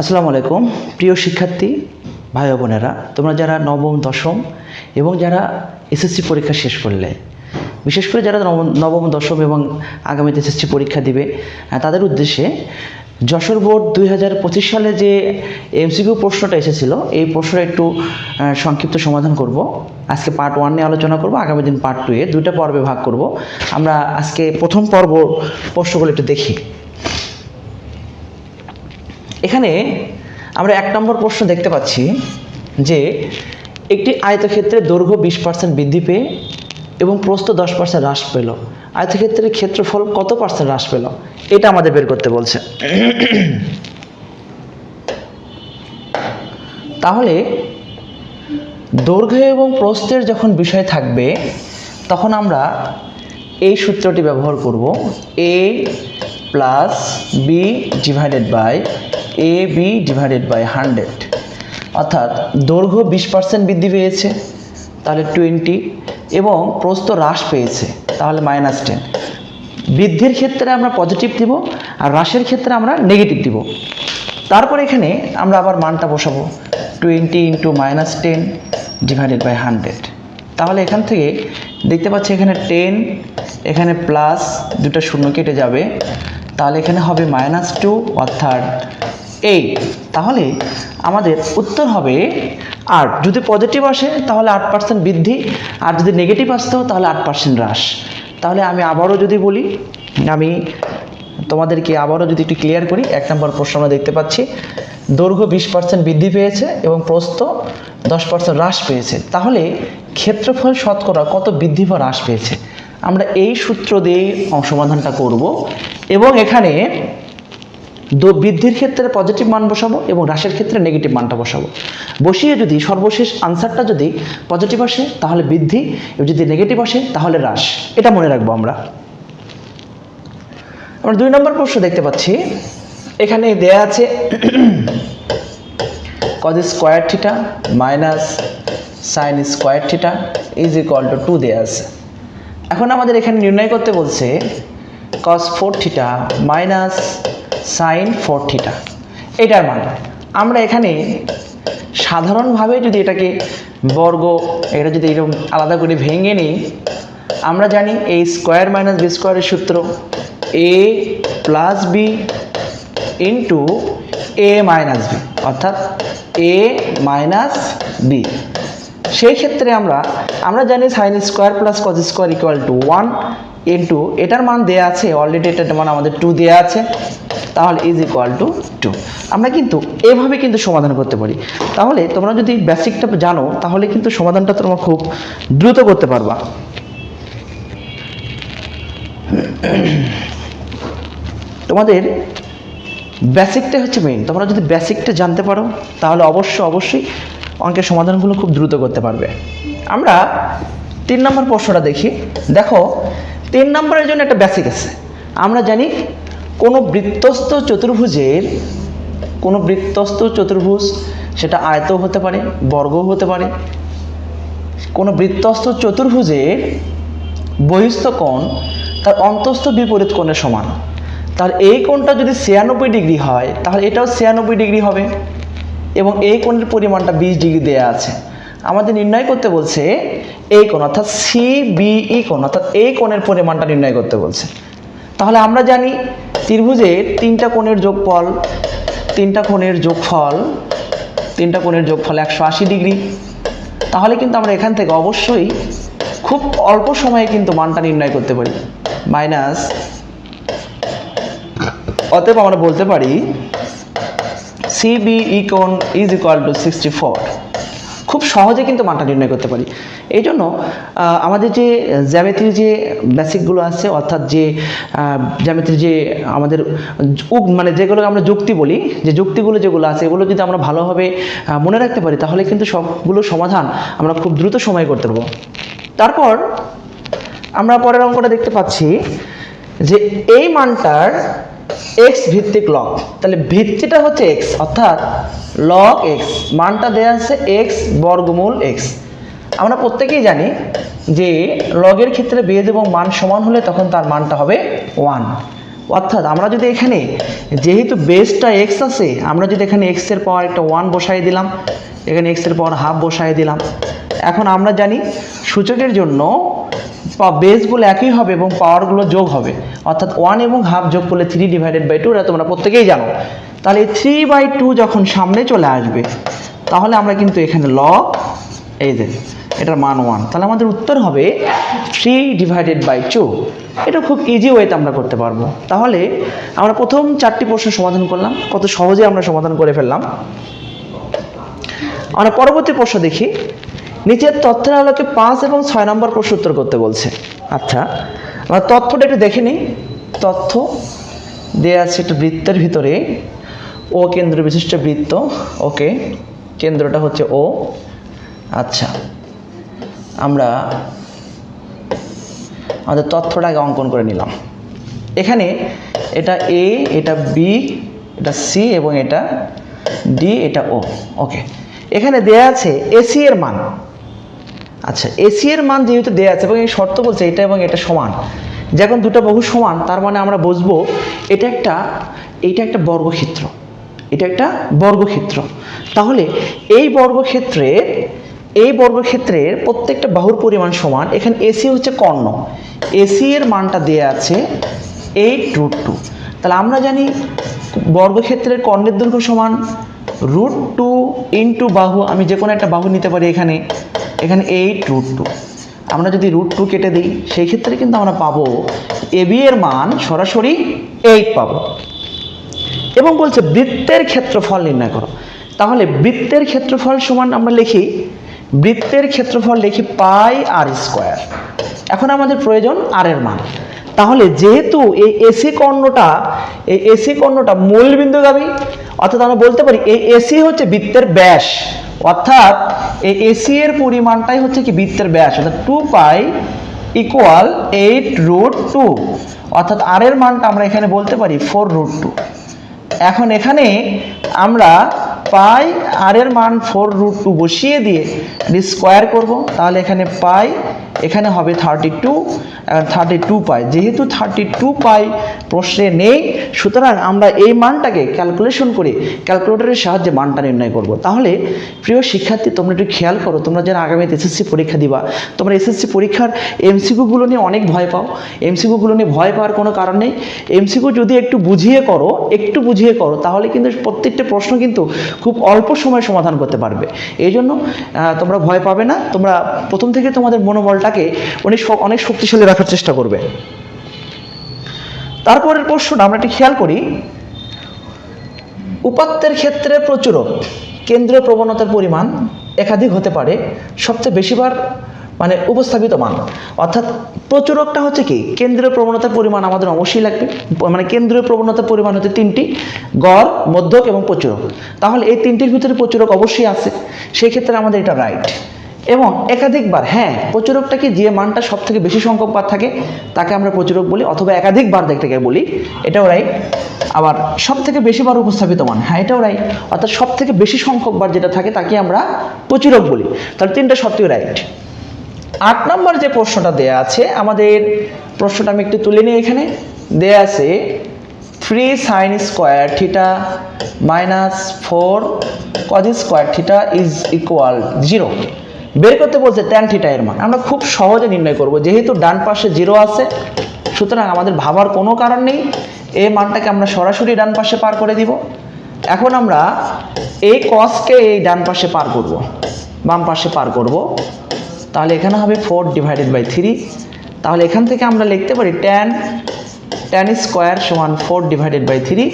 আসসালামু আলাইকুম। প্রিয় শিক্ষার্থী, ভাই বোনেরা, তোমরা যারা নবম, দশম এবং যারা এসএসসি পরীক্ষা শেষ করলে, বিশেষ করে যারা নবম দশম এবং আগামীতে এসএসসি পরীক্ষা দিবে তাদের উদ্দেশ্যে যশোর বোর্ড দুই হাজার পঁচিশ সালে যে এমসিকিউ প্রশ্নটা এসেছিল, এই প্রশ্নটা একটু সংক্ষিপ্ত সমাধান করব। আজকে পার্ট ওয়ান নিয়ে আলোচনা করব, আগামী দিন পার্ট টু এ দুইটা পর্বে ভাগ করব। আমরা আজকে প্রথম পর্ব প্রশ্নগুলো একটু দেখি। এখানে আমরা এক নম্বর প্রশ্ন দেখতে পাচ্ছি যে একটি আয়তক্ষেত্রের দৈর্ঘ্য বিশ পার্সেন্ট বৃদ্ধি পেয়ে এবং প্রস্থ দশ পার্সেন্ট হ্রাস পেল। আয়তক্ষেত্রের ক্ষেত্রফল কত পার্সেন্ট হ্রাস পেল? এটা আমাদের বের করতে বলছে। তাহলে দৈর্ঘ্য এবং প্রস্থের যখন বিষয় থাকবে, তখন আমরা এই সূত্রটি ব্যবহার করব A plus B divided by A B divided by hundred অর্থাৎ দৈর্ঘ্য বিশ পার্সেন্ট বৃদ্ধি পেয়েছে, তাহলে টোয়েন্টি এবং প্রস্থ হ্রাস পেয়েছে, তাহলে মাইনাস টেন বৃদ্ধির ক্ষেত্রে আমরা পজিটিভ দিব, আর হ্রাসের ক্ষেত্রে আমরা নেগেটিভ দিব। তারপর এখানে আমরা আবার মানটা বসাবো। Twenty into minus ten divided by hundred তাহলে এখান থেকে দেখতে পাচ্ছি এখানে টেন এখানে প্লাস দুটো শূন্য কেটে যাবে। তাহলে এখানে হবে মাইনাস টু অর্থাৎ এইট তাহলে আমাদের উত্তর হবে আট। যদি পজিটিভ আসে, তাহলে আট পার্সেন্ট বৃদ্ধি। আর যদি নেগেটিভ আসতেও তাহলে আট পার্সেন্ট হ্রাস। তাহলে আমি আবারও যদি বলি, আমি তোমাদেরকে আবারও যদি একটু ক্লিয়ার করি, এক নম্বর প্রশ্ন আমরা দেখতে পাচ্ছি, দৈর্ঘ্য বিশ পার্সেন্ট বৃদ্ধি পেয়েছে এবং প্রস্থ দশ পার্সেন্ট হ্রাস পেয়েছে। তাহলে ক্ষেত্রফল শতকরা কত বৃদ্ধি বা হ্রাস পেয়েছে? আমরা এই সূত্র দিয়ে সমাধানটা করব এবং এখানে বৃদ্ধির ক্ষেত্রে পজিটিভ মান বসাবো এবং হ্রাসের ক্ষেত্রে নেগেটিভ মানটা বসাবো। বসিয়ে যদি সর্বশেষ আনসারটা যদি পজিটিভ আসে, তাহলে বৃদ্ধি যদি নেগেটিভ আসে, তাহলে হ্রাস। এটা মনে রাখব আমরা। আমরা দুই নম্বর প্রশ্ন দেখতে পাচ্ছি। এখানে দেয়া আছে cos square theta minus sine square theta is equal to two দেয়া আছে। এখন আমাদের এখানে নির্ণয় করতে বলছে cos four theta minus sine four theta এটার মান। আমরা এখানে সাধারণভাবে যদি এটাকে বর্গ, এটা যদি এরকম আলাদা করে ভেঙে নিই, আমরা জানি এই স্কোয়ার মাইনাস বি স্কোয়ারের সূত্র A plus B into A minus B অর্থাৎ এ মাইনাস বি সেই ক্ষেত্রে আমরা আমরা জানি sine square plus cos square equal to one into এটার মান দেয়া আছে অলরেডি এটার মান আমাদের টু দেয়া আছে। তাহলে ইজ ইকুয়াল টু টু আমরা কিন্তু এভাবে কিন্তু সমাধান করতে পারি। তাহলে তোমরা যদি বেসিকটা জানো, তাহলে কিন্তু সমাধানটা তোমরা খুব দ্রুত করতে পারবা। তোমাদের বেসিকটা হচ্ছে মেইন তোমরা যদি বেসিকটা জানতে পারো, তাহলে অবশ্যই অবশ্যই অঙ্কের সমাধানগুলো খুব দ্রুত করতে পারবে। আমরা তিন নম্বর প্রশ্নটা দেখি। দেখো, তিন নম্বরের জন্য একটা বেসিক আছে। আমরা জানি কোনো বৃত্তস্থ চতুর্ভুজের কোনো বৃত্তস্থ চতুর্ভুজ, সেটা আয়তও হতে পারে, বর্গও হতে পারে। কোনো বৃত্তস্থ চতুর্ভুজের বহিস্থ কোণ তার অন্তস্থ বিপরীত কোণের সমান। তার এই কোণটা যদি ছিয়ানব্বই ডিগ্রি হয়, তাহলে এটাও ছিয়ানব্বই ডিগ্রি হবে এবং এই কোণের পরিমাণটা বিশ ডিগ্রি দেয়া আছে। আমাদের নির্ণয় করতে বলছে এই কোণ, অর্থাৎ সিবিই কোণ, অর্থাৎ এই কোণের পরিমাণটা নির্ণয় করতে বলছে। তাহলে আমরা জানি ত্রিভুজের তিনটা কোণের যোগফল, তিনটা কোণের যোগফল, তিনটা কোণের যোগফল একশো আশি ডিগ্রি। তাহলে কিন্তু আমরা এখান থেকে অবশ্যই খুব অল্প সময়ে কিন্তু মানটা নির্ণয় করতে পারি। মাইনাস, অতএব আমরা বলতে পারি CB ইকন is equal to sixty four. খুব সহজে কিন্তু মানটা নির্ণয় করতে পারি। এই জন্য আমাদের যে জ্যামিতির যে বেসিকগুলো আছে, অর্থাৎ যে জ্যামিতির যে আমাদের মানে যেগুলো আমরা যুক্তি বলি, যে যুক্তিগুলো যেগুলো আছে, এগুলো যদি আমরা ভালোভাবে মনে রাখতে পারি, তাহলে কিন্তু সবগুলো সমাধান আমরা খুব দ্রুত সময় করতে পারব। তারপর, আমরা পরের অঙ্কটা দেখতে পাচ্ছি যে এই মানটার এক্স ভিত্তিক লগ তাহলে ভিত্তিটা হচ্ছে এক্স অর্থাৎ লগ এক্স মানটা দেওয়া আছে এক্স বর্গমূল এক্স আমরা প্রত্যেকেই জানি যে লগের ক্ষেত্রে বেদ এবং মান সমান হলে তখন তার মানটা হবে ওয়ান অর্থাৎ আমরা যদি এখানে যেহেতু বেসটা এক্স আছে, আমরা যদি এখানে এক্সের পাওয়ার একটা ওয়ান বসাই দিলাম, এখানে এক্সের পাওয়ার হাফ বসাই দিলাম। এখন আমরা জানি সূচকের জন্য বেসগুলো একই হবে এবং পাওয়ারগুলো যোগ হবে। অর্থাৎ ওয়ান এবং হাফ যোগ করলে থ্রি ডিভাইডেড বাই টু এটা তোমরা প্রত্যেকেই জানো। তাহলে থ্রি বাই টু যখন সামনে চলে আসবে, তাহলে আমরা কিন্তু এখানে ল এই যে, এটার মান ওয়ান তাহলে আমাদের উত্তর হবে থ্রি ডিভাইডেড বাই টু এটা খুব ইজি ওয়েতে আমরা করতে পারব। তাহলে আমরা প্রথম চারটি প্রশ্ন সমাধান করলাম। কত সহজে আমরা সমাধান করে ফেললাম। আমরা পরবর্তী প্রশ্ন দেখি। নিচের তথ্যের আলোকে পাঁচ এবং ছয় নম্বর প্রশ্ন উত্তর করতে বলছে। আচ্ছা আমরা তথ্যটা একটু দেখে নিই। তথ্য দেওয়া আছে একটা বৃত্তের ভিতরে। ও কেন্দ্র বিশিষ্ট বৃত্ত, ওকে, কেন্দ্রটা হচ্ছে ও। আচ্ছা আমরা আমাদের তথ্যটাকে অঙ্কন করে নিলাম। এখানে এটা এ, এটা বি, এটা সি এবং এটা ডি, এটা ও। ওকে, এখানে দেয়া আছে এসি এর মান। আচ্ছা এসি এর মান যেহেতু দেওয়া আছে এবং এই শর্ত বলছে এটা এবং এটা সমান, যখন দুটো বহু সমান, তার মানে আমরা বুঝব এটা একটা এটা একটা বর্গক্ষেত্র, এটা একটা বর্গক্ষেত্র। তাহলে এই বর্গক্ষেত্রের এই বর্গক্ষেত্রের প্রত্যেকটা বাহুর পরিমাণ সমান, এখানে এসি হচ্ছে কর্ণ এসি এর মানটা দেয়া আছে এইট রুট টু তাহলে আমরা জানি বর্গক্ষেত্রের কর্ণের দৈর্ঘ্য সমান রুট টু ইন্টু বাহু, আমি যে কোনো একটা বাহু নিতে পারি এখানে। এখানে এইট রুট টু আমরা যদি রুট টু কেটে দিই, সেই ক্ষেত্রে কিন্তু আমরা পাবো এবি এর মান সরাসরি এইট পাবো। এবং বলছে বৃত্তের ক্ষেত্রফল নির্ণয় করো। তাহলে বৃত্তের ক্ষেত্রফল সমান আমরা লিখি, বৃত্তের ক্ষেত্রফল লিখি পাই আর স্কোয়ার এখন আমাদের প্রয়োজন আর এর মান। তাহলে যেহেতু এই এসি কর্ণটা, এই এসি কর্ণটা বিন্দুগামী অর্থাৎ আমরা বলতে পারি এই এসি হচ্ছে বৃত্তের ব্যাস, অর্থাৎ এই এসি এর পরিমাণটাই হচ্ছে কি বৃত্তের ব্যাস, অর্থাৎ two pi equal eight root two অর্থাৎ আর এর মানটা আমরা এখানে বলতে পারি ফোর রুট টু এখন এখানে আমরা পাই আর এর মান ফোর রুট টু বসিয়ে দিয়ে স্কোয়ার করব, তাহলে এখানে পাই এখানে হবে thirty two thirty two pi যেহেতু থার্টি টু পাই প্রশ্নে নেই, সুতরাং আমরা এই মানটাকে ক্যালকুলেশন করে ক্যালকুলেটরের সাহায্যে মানটা নির্ণয় করব। তাহলে, প্রিয় শিক্ষার্থী, তোমরা একটু খেয়াল করো, তোমরা যেন আগামীতে এসএসসি পরীক্ষা দিবা। তোমরা এসএসসি পরীক্ষার এমসিকিউগুলো নিয়ে অনেক ভয় পাও। এমসিকিউগুলো নিয়ে ভয় পাওয়ার কোনো কারণ নেই। এমসিকিউ যদি একটু বুঝিয়ে করো, একটু বুঝিয়ে করো, তাহলে কিন্তু প্রত্যেকটা প্রশ্ন কিন্তু খুব অল্প সময়ে সমাধান করতে পারবে। এই জন্য তোমরা ভয় পাবে না। তোমরা প্রথম থেকে তোমাদের মনোবলটাকে অনেক উনি অনেক শক্তিশালী রাখার চেষ্টা করবে। তারপরের প্রশ্নটা আমরা একটু খেয়াল করি। উপাত্তের ক্ষেত্রে প্রচুরক কেন্দ্রীয় প্রবণতার পরিমাণ একাধিক হতে পারে, সবচেয়ে বেশিবার মানে উপস্থাপিত মান। অর্থাৎ প্রচুরকটা হচ্ছে কি, কেন্দ্রীয় প্রবণতার পরিমাণ আমাদের অবশ্যই লাগবে। মানে কেন্দ্রীয় প্রবণতার পরিমাণ হচ্ছে তিনটি, গড়, মধ্যক এবং প্রচুরক। তাহলে এই তিনটির ভিতরে প্রচুরক অবশ্যই আছে। সেই ক্ষেত্রে আমাদের এটা রাইট এবং একাধিকবার হ্যাঁ প্রচুরকটা কি যে মানটা সব থেকে বেশি সংখ্যক বার থাকে, তাকে আমরা প্রচুরক বলি, অথবা একাধিকবার দেখতে বলি, এটাও রাইট আবার সব থেকে বেশিবার উপস্থাপিত মান হ্যাঁ এটাও রাইট অর্থাৎ সব থেকে বেশি সংখ্যক বার যেটা থাকে, তাকে আমরা প্রচুরক বলি। তাহলে তিনটা সত্যিই রাইট আট নম্বর যে প্রশ্নটা দেয়া আছে, আমাদের প্রশ্নটা আমি একটু তুলে নিই এখানে। দেয়া আছে three sine square theta minus four cos square theta is equal zero বের করতে বলছে ট্যান থিটা এর মান আমরা খুব সহজে নির্ণয় করব, যেহেতু ডান পাশে জিরো আছে, সুতরাং আমাদের ভাবার কোনো কারণ নেই। এই মানটাকে আমরা সরাসরি ডান পাশে পার করে দিব। এখন আমরা এই কসকে এই ডান পাশে পার করব, বাম পাশে পার করব। তাহলে এখানে হবে ফোর ডিভাইডেড বাই থ্রি তাহলে এখান থেকে আমরা লিখতে পারি ট্যান ট্যান স্কোয়ার সমান ফোর ডিভাইডেড বাই থ্রি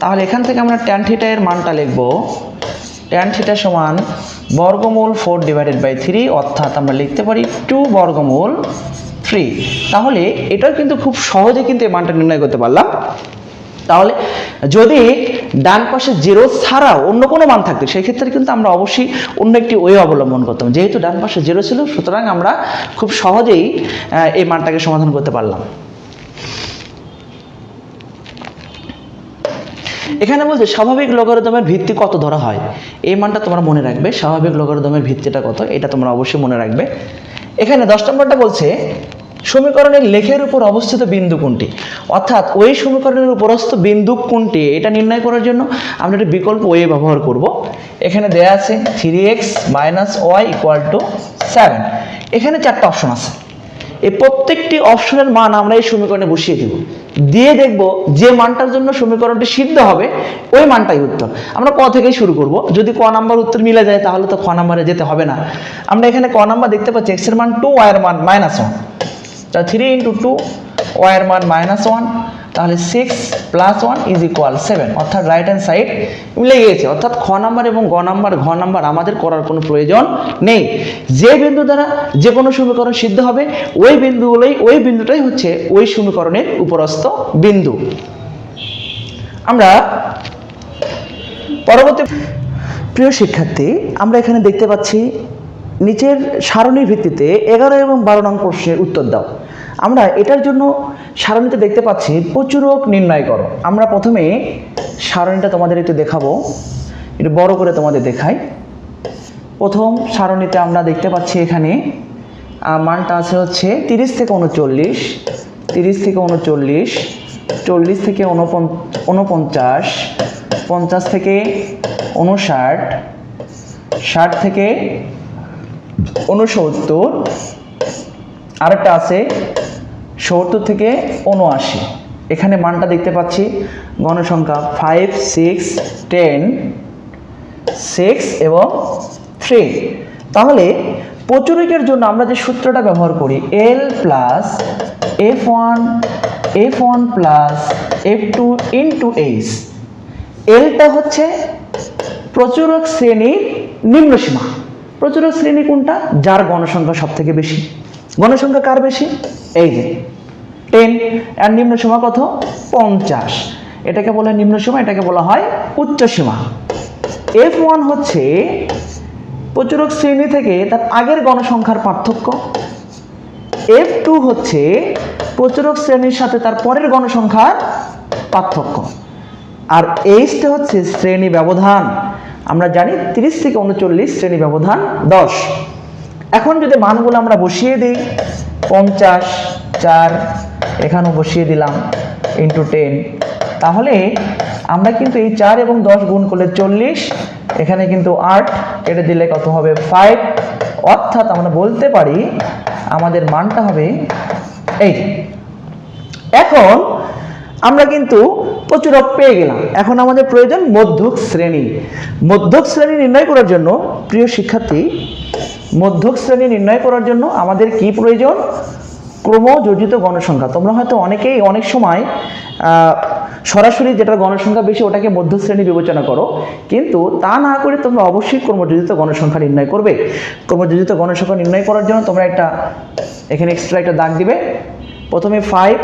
তাহলে এখান থেকে আমরা ট্যান থিটা এর মানটা লিখব ট্যান থিটা সমান বর্গমূল ফোর ডিভাইডেড বাই থ্রি অর্থাৎ আমরা লিখতে পারি টু বর্গমূল থ্রি তাহলে এটাও কিন্তু খুব সহজে কিন্তু এই মানটা নির্ণয় করতে পারলাম। তাহলে যদি ডান পাশে জিরো ছাড়াও অন্য কোনো মান থাকতো সেই ক্ষেত্রে কিন্তু আমরা অবশ্যই অন্য একটি ওয়ে অবলম্বন করতাম। যেহেতু ডান পাশে জিরো ছিল, সুতরাং আমরা খুব সহজেই এই মানটাকে সমাধান করতে পারলাম। এখানে বলছে, স্বাভাবিক লগারিদমের ভিত্তি কত ধরা হয়? এই মানটা তোমরা মনে রাখবে, স্বাভাবিক লগারিদমের ভিত্তিটা কত, এটা তোমরা অবশ্যই মনে রাখবে। এখানে দশ নম্বরটা বলছে, সমীকরণের লেখের উপর অবস্থিত বিন্দু কোনটি? অর্থাৎ ওই সমীকরণের উপরস্থ বিন্দু কোনটি? এটা নির্ণয় করার জন্য আমরা একটা বিকল্প ওয়ে ব্যবহার করব। এখানে দেয়া আছে three X minus Y equal to seven এখানে চারটা অপশন আছে। এই প্রত্যেকটি অপশনের মান আমরা এই সমীকরণে বসিয়ে দেব। দিয়ে দেখব যে মানটার জন্য সমীকরণটি সিদ্ধ হবে, ওই মানটাই উত্তর। আমরা ক থেকেই শুরু করব। যদি ক নাম্বার উত্তর মিলে যায়, তাহলে তো ক নাম্বারে যেতে হবে না। আমরা এখানে ক নাম্বার দেখতে পাচ্ছি এক্সের মান টু ওয়াই এর মান মাইনাস ওয়ান তা থ্রি ইন্টু টু ওয়াই এর মান মাইনাস ওয়ান তাহলে six plus one is equal seven অর্থাৎ রাইট হ্যান্ড সাইড মিলে গিয়েছে। অর্থাৎ খ নাম্বার এবং গ নাম্বার ঘ নাম্বার আমাদের করার কোনো প্রয়োজন নেই। যে বিন্দু দ্বারা যে কোনো সমীকরণ সিদ্ধ হবে, ওই বিন্দুগুলোই, ওই বিন্দুটাই হচ্ছে ওই সমীকরণের উপরস্থ বিন্দু। আমরা পরবর্তী প্রিয় শিক্ষার্থী, আমরা এখানে দেখতে পাচ্ছি নিচের সারণীর ভিত্তিতে এগারো এবং বারো নং প্রশ্নের উত্তর দাও। আমরা এটার জন্য সারণীতে দেখতে পাচ্ছি প্রচুরক নির্ণয় করো। আমরা প্রথমে সারণীটা তোমাদের একটু দেখাবো। একটু বড় করে তোমাদের দেখাই। প্রথম সারণীতে আমরা দেখতে পাচ্ছি এখানে। মানটা আছে হচ্ছে তিরিশ থেকে উনচল্লিশ, তিরিশ থেকে উনচল্লিশ, চল্লিশ থেকে উনপঞ্চ উনপঞ্চাশ, পঞ্চাশ থেকে উনষাট, ষাট থেকে উনসত্তর। আরেকটা আছে সত্তর থেকে উনআশি এখানে মানটা দেখতে পাচ্ছি। গণসংখ্যা ফাইভ সিক্স টেন সিক্স এবং থ্রি তাহলে প্রচুরকের জন্য আমরা যে সূত্রটা ব্যবহার করি L plus F one F one plus F two into H এলটা হচ্ছে প্রচুরক শ্রেণির নিম্নসীমা প্রচুরক শ্রেণি কোনটা? যার গণসংখ্যা সব থেকে বেশি। গণসংখ্যা কার বেশি? এই যে। টেন, আর নিম্ন সীমা কত? পঞ্চাশ। এটাকে বলে নিম্ন সীমা, এটাকে বলা হয় উচ্চ সীমা। এফ ওয়ান হচ্ছে প্রচুরক শ্রেণি থেকে তার আগের গণসংখ্যার পার্থক্য। এফ টু হচ্ছে প্রচুরক শ্রেণির সাথে তার পরের গণসংখ্যার পার্থক্য। আর এইচটা হচ্ছে শ্রেণি ব্যবধান। আমরা জানি তিরিশ থেকে উনচল্লিশ শ্রেণি ব্যবধান দশ। এখন যদি মানগুলো আমরা বসিয়ে দিই, পঞ্চাশ, চার এখানেও বসিয়ে দিলাম ইন্টু টেন তাহলে আমরা কিন্তু এই চার এবং দশ গুণ করলে চল্লিশ, এখানে কিন্তু আট, কেটে দিলে কত হবে ফাইভ অর্থাৎ আমরা বলতে পারি আমাদের মানটা হবে এই এখন আমরা কিন্তু প্রচুরক পেয়ে গেলাম। এখন আমাদের প্রয়োজন মধ্যক শ্রেণি। মধ্যক শ্রেণি নির্ণয় করার জন্য প্রিয় শিক্ষার্থী, মধ্যক শ্রেণি নির্ণয় করার জন্য আমাদের কি প্রয়োজন? ক্রমযোজিত গণসংখ্যা। তোমরা হয়তো অনেকেই অনেক সময় সরাসরি যেটা গণসংখ্যা বেশি ওটাকে মধ্য শ্রেণি বিবেচনা করো, কিন্তু তা না করে তোমরা অবশ্যই ক্রমযোজিত গণসংখ্যা নির্ণয় করবে। ক্রমযোজিত গণসংখ্যা নির্ণয় করার জন্য তোমরা একটা, এখানে এক্সট্রা একটা দাগ দিবে। প্রথমে ফাইভ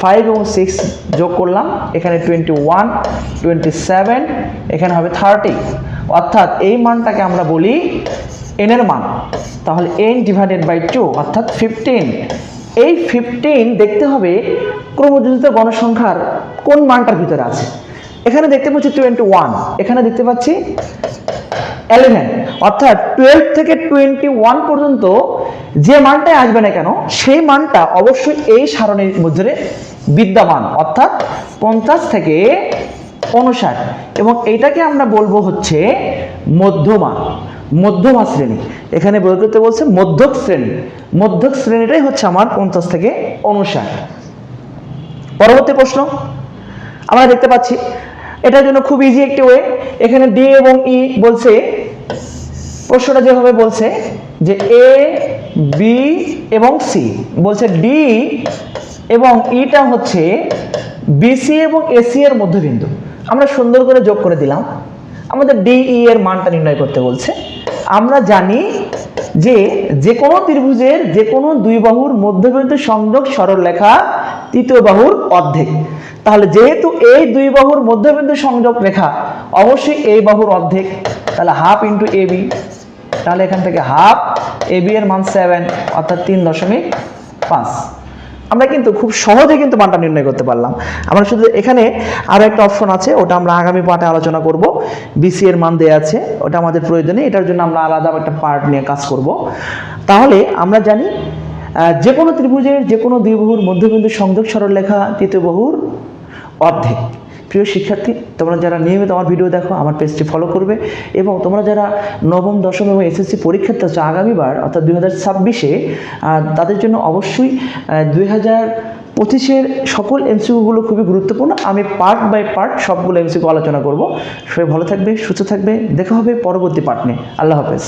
ফাইভ এবং সিক্স যোগ করলাম, এখানে টোয়েন্টি ওয়ান টোয়েন্টি সেভেন এখানে হবে থার্টি অর্থাৎ এই মানটাকে আমরা বলি এনের মান। তাহলে এন ডিভাইডেড বাই টু অর্থাৎ ফিফটিন এই ফিফটিন দেখতে হবে ক্রমযোজিত গণসংখ্যার কোন মানটার ভিতরে আছে। এখানে দেখতে পাচ্ছি টোয়েন্টি ওয়ান এখানে দেখতে পাচ্ছি এলেভেন অর্থাৎ টুয়েলভ থেকে টোয়েন্টি ওয়ান পর্যন্ত যে মানটাই আসবে না কেন, সেই মানটা অবশ্যই এই সারণীর মধ্যে বিদ্যমান, অর্থাৎ পঞ্চাশ থেকে উনষাট এবং এইটাকে আমরা বলব হচ্ছে মধ্যমা মধ্যমা শ্রেণি। এখানে বই করতে বলছে মধ্যক শ্রেণি। মধ্যক শ্রেণীটাই হচ্ছে আমার পঞ্চাশ থেকে উনষাট পরবর্তী প্রশ্ন। আমরা দেখতে পাচ্ছি, এটার জন্য খুব ইজি একটি ওয়ে এখানে ডি এবং ই বলছে, প্রশ্নটা যেভাবে বলছে, যে এ বি এবং সি বলছে ডি এবং ইটা হচ্ছে বিসি এবং এসি এর মধ্যবিন্দু। আমরা সুন্দর করে যোগ করে দিলাম। আমাদের ডিই এর মানটা নির্ণয় করতে বলছে। আমরা জানি যে যে কোনো ত্রিভুজের যে কোনো দুই বাহুর মধ্যবিন্দু সংযোগ সরলরেখা তৃতীয় বাহুর অর্ধেক। তাহলে যেহেতু এই দুই বাহুর মধ্যবিন্দু সংযোগ রেখা অবশ্যই এই বাহুর অর্ধেক, তাহলে হাফ ইন্টু এ বি তাহলে এখান থেকে হাফ এ বি এর মান সেভেন অর্থাৎ তিন দশমিক পাঁচ। আমরা কিন্তু খুব সহজে কিন্তু মানটা নির্ণয় করতে পারলাম। আমরা শুধু এখানে আরও একটা অপশন আছে, ওটা আমরা আগামী পার্টে আলোচনা করব। বিসি এর মান দেয়া আছে, ওটা আমাদের প্রয়োজনে, এটার জন্য আমরা আলাদা একটা পার্ট নিয়ে কাজ করব। তাহলে আমরা জানি যে কোনো ত্রিভুজের যে কোনো দ্বিবাহুর মধ্যবিন্দু সংযোগ সরলরেখা, তৃতীয় বহুর অর্ধেক। প্রিয় শিক্ষার্থী, তোমরা যারা নিয়মিত আমার ভিডিও দেখো, আমার পেজটি ফলো করবে এবং তোমরা যারা নবম, দশম এবং এসএসসি পরীক্ষার্থী আছো আগামীবার, অর্থাৎ দুই হাজার ছাব্বিশে তাদের জন্য অবশ্যই দুই হাজার পঁচিশের সকল এমসিকিউগুলো খুবই গুরুত্বপূর্ণ। আমি পার্ট বাই পার্ট সবগুলো এমসিকিউ আলোচনা করব। সবাই ভালো থাকবে, সুস্থ থাকবে। দেখা হবে পরবর্তী পার্ট নিয়ে। আল্লাহ হাফেজ।